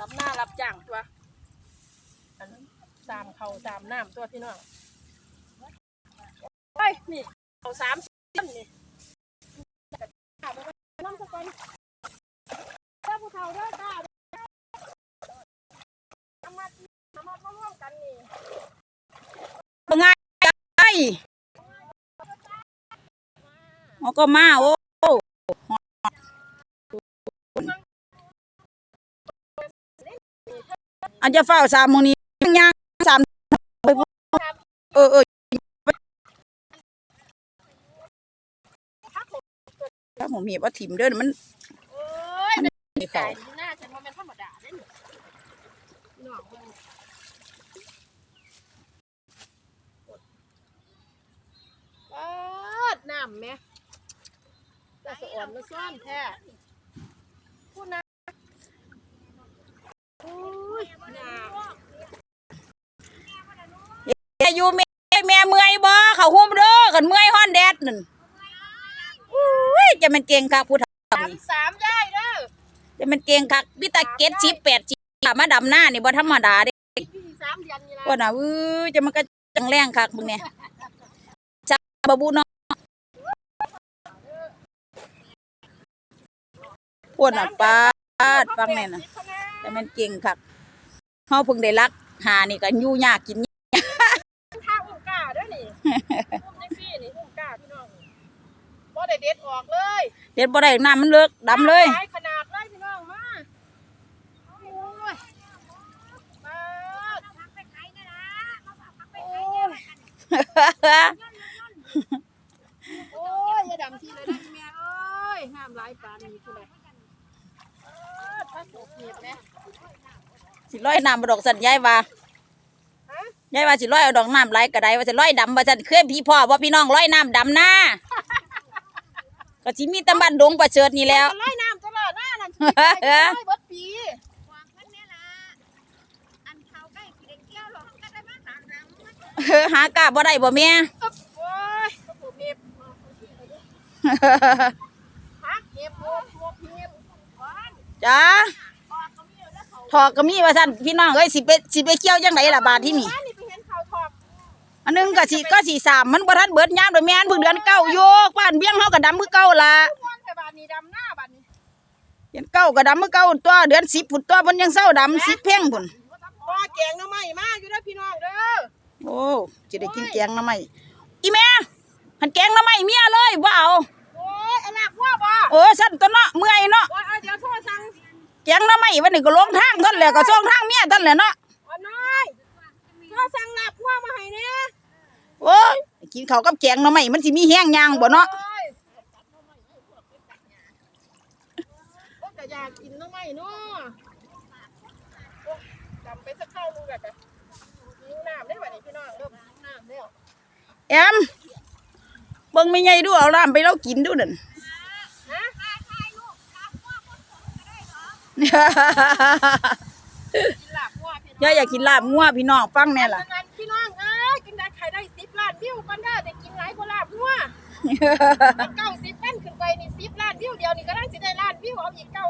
รับหน้ารับจ้างตัวอันตามเขาตามน้ำตัวพี่น้องไปนี่เขาสามสิบต้นนี่น้ำสกอนเจ้าผู้เฒ่าเด้อจ้าทำมาทำมาร่วมกันนี่บ่ง่ายไอ้เขาก็มาโอ้ อันจะเฝ้าสามโมงนี้ยังสามไปเออเออถ้าผมเห็นว่าถิ่มเด้อมันโอ้ยมีไก่เขาหน้าฉันว่ามันธรรมดาเด้นี่น้องเพิ่นปาน้ำแม่จะสะอ่อนมาซ่อนแท้พูดนะโอ้ยน้ แม่ อยู่แม่แม่เมื่อยบ่เขาหุ้มเด้อกันเมื่อยฮ้อนแดดนั่นอุ้ยจะมันเก่งคักผู้ทำำนี่สามได้เด้อจะมันเก่งคักพี่ตาเก็ดชิปแปดชิปมาดำหน้านี่บ่ธรรมดาเด้พี่สามเดือนนี่ละว่าน่ะอื้อจะมันก็จังแรงคักมึงเนี่ยจับบะบูเนาะพวกน่ะปาดฟังแน่น่ะแต่มันเก่งคักเฮาเพิ่งได้รักหานี่ก็อยู่ยากกินยาก ข้าวอุ้มกาเด้อนี่อุ้มจังซี่นี่อุ้มกาพี่น้องบ่ได้เด็ด ออกเลยเด็ดบ่ได้น้ำมันเลิกดำเลยหายขนาดเลยพี่น้องมาโอ้ยมาโอ้ยโอ้ยอย่าดำทีเลยนะแม่เอ้ยห้ามหลายปานนี้คือเลยเออถ้าถูกเหยียบนะสิร้อยน้ำบ่ดอกสันยายว่าฮะยายว่าสิร้อยเอาดอกน้ำไหลก็ได้ว่าสิร้อยดำว่าซั่นเคยพี่พ่อว่าพี่น้องร้อยน้ำดำหน้า ก็สิมีแตำบ้านดงประเสริฐนี่แล้วจะไล่น้ำตลอดหน้านั่นจะไปไล่เบิดปีเออหากาบ่ได้บ่แม่โอ้ยกระปุกเห็บฮักเห็บโมกโมกเห็บจ้าถอกก็มีว่าซั่นพี่น้องเอ้ยสิไปสิไปเกี่ยวจังไดล่ะบาดที่นี่ บ้านนี่ไปเห็นข่าวทอก อันหนึงก็สิก็สิสามมันบ่ทันเบิดยามโดยแม่นเพิ่งเดือนเก้าอยู่บ้านเบี้ยงเฮาก็ดำคือเก่าล่ะม่วนแต่บ้านนี้ดำหน้าบ้านนี้เดือนเก้าก็ดำคือเก่าตัวเดือน10พุ่นตัวเพิ่นยังเศร้าดำ10เพ่งพุ่นพอแกงหน้ำไม้มาอยู่เด้อพี่น้องเด้อโอ้สิได้กินแกงหน่อไม้อีแม่หันแกงหน่อไม้เมียเลยบ่เอาโอ้ยเอาลากว่าบ่เออสั่นตัวเนาะเมื่อยเนาะโอ้ยเอาเดี๋ยวโทรสั่งแกงหน่อไม้วันนี้ก็ลงทางท่านแหละก็ส่งทางเมียท่านแหละเนาะ เอาน้อยโทร สั่งลากว่ามาให้เนี่ยโอ้ยกินข้าวกับแกงหน่อไม้มันสิมีแห้งยางบ่เนาะโอ้ยโอ้ยแต่อยากกินหน้ำไม้เนาะโอ้ยดำไปสักเข้ามึงแบบหิวน้ำได้ป่ะนี่พี่น้องเริ่มหิวน้ำแล้วแอมเบิ่งไม่ใหญ่ดูเอาน้ำไปเรากินดูนั่น ฮะ ยายอยากกินลาบงัวพี่น้องฟังแน่ล่ะดังนั้นพี่น้องเอ้ยกินได้ใครได้สิบล้านวิวกันเด้อแต่กินหลายกว่าลาบวัวเก้าสิบพันขึ้นไปนี่สิบล้านวิวเดียวนี่ก็ได้สิได้ล้านวิวเอาอีกเก้า